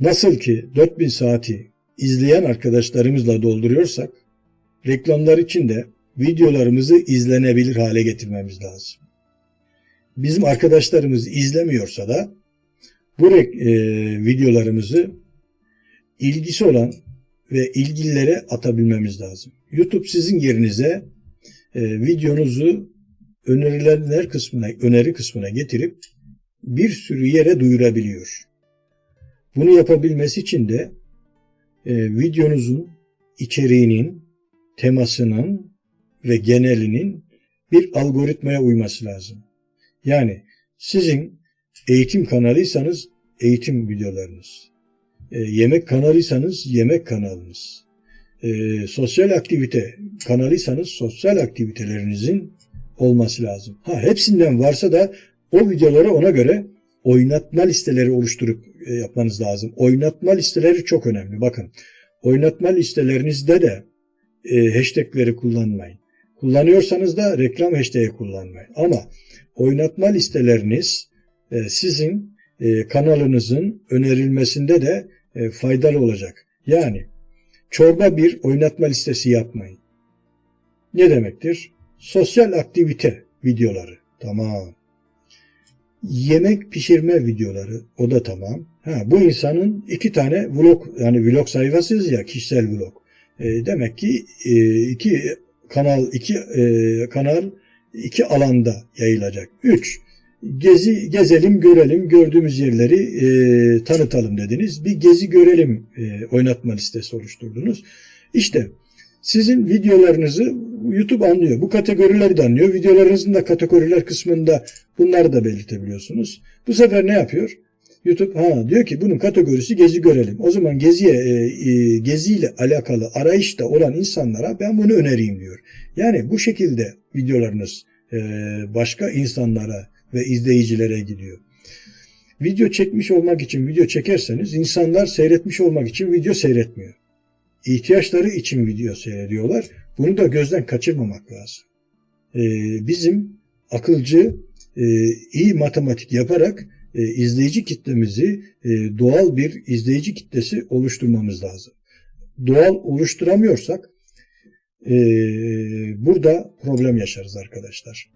Nasıl ki 4000 saati izleyen arkadaşlarımızla dolduruyorsak, reklamlar için de videolarımızı izlenebilir hale getirmemiz lazım. Bizim arkadaşlarımız izlemiyorsa da bu e, videolarımızı ilgisi olan ve ilgililere atabilmemiz lazım. YouTube sizin yerinize e, videonuzu önerilenler kısmına, öneri kısmına getirip bir sürü yere duyurabiliyor. Bunu yapabilmesi için de e, videonuzun içeriğinin, temasının ve genelinin bir algoritmaya uyması lazım. Yani sizin eğitim kanalıysanız eğitim videolarınız, e, yemek kanalıysanız yemek kanalınız, e, sosyal aktivite kanalıysanız sosyal aktivitelerinizin olması lazım. Ha hepsinden varsa da o videoları ona göre oynatma listeleri oluşturup yapmanız lazım. Oynatma listeleri çok önemli. Bakın oynatma listelerinizde de e, hashtagleri kullanmayın. Kullanıyorsanız da reklam hashtag'i kullanmayın. Ama oynatma listeleriniz e, sizin e, kanalınızın önerilmesinde de e, faydalı olacak. Yani çorba bir oynatma listesi yapmayın. Ne demektir? Sosyal aktivite videoları. Tamam. Yemek pişirme videoları. O da tamam. Ha, bu insanın iki tane vlog yani vlog sayfasıyız ya kişisel vlog. E, demek ki e, iki kanal iki e, kanal iki alanda yayılacak. Üç gezi gezelim görelim gördüğümüz yerleri e, tanıtalım dediniz. Bir gezi görelim e, oynatma listesi oluşturdunuz. İşte sizin videolarınızı YouTube anlıyor. Bu kategorileri de anlıyor. Videolarınızın da kategoriler kısmında bunları da belirtebiliyorsunuz. Bu sefer ne yapıyor? YouTube ha diyor ki bunun kategorisi gezi görelim. O zaman geziye e, e, geziyle alakalı arayışta olan insanlara ben bunu önereyim diyor. Yani bu şekilde videolarınız e, başka insanlara ve izleyicilere gidiyor. Video çekmiş olmak için video çekerseniz insanlar seyretmiş olmak için video seyretmiyor. İhtiyaçları için video seyrediyorlar. Bunu da gözden kaçırmamak lazım. E, bizim akılcı, e, iyi matematik yaparak e, izleyici kitlemizi e, doğal bir izleyici kitlesi oluşturmamız lazım. Doğal oluşturamıyorsak burada problem yaşarız arkadaşlar.